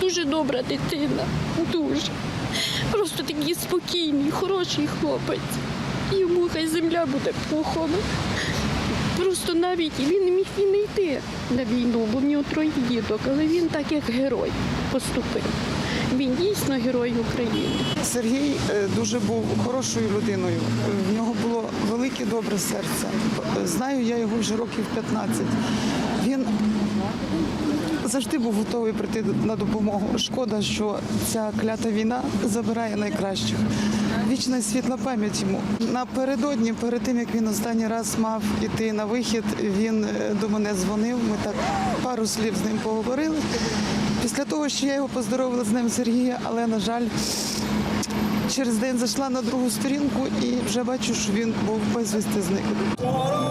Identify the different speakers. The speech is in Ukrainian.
Speaker 1: дуже добра дитина. Дуже. Просто такий спокійний, хороший хлопець. Йому хай земля буде пухом. Просто навіть він міг і не йти на війну, бо в нього троє діток, але він так як герой поступив. Він дійсно герой України.
Speaker 2: Сергій е, дуже був хорошою людиною. Е, В нього було велике добре серце. Знаю я його вже років 15. Він завжди був готовий прийти на допомогу. Шкода, що ця клята війна забирає найкращих. Вічна світла пам'ять йому. Напередодні, перед тим як він останній раз мав іти на вихід, він е, до мене дзвонив. Ми так пару слів з ним поговорили. Після того, що я його поздоровила з ним Сергія, але на жаль, через день зайшла на другу сторінку і вже бачу, що він був безвісти зник.
Speaker 3: Дорогу заплатили.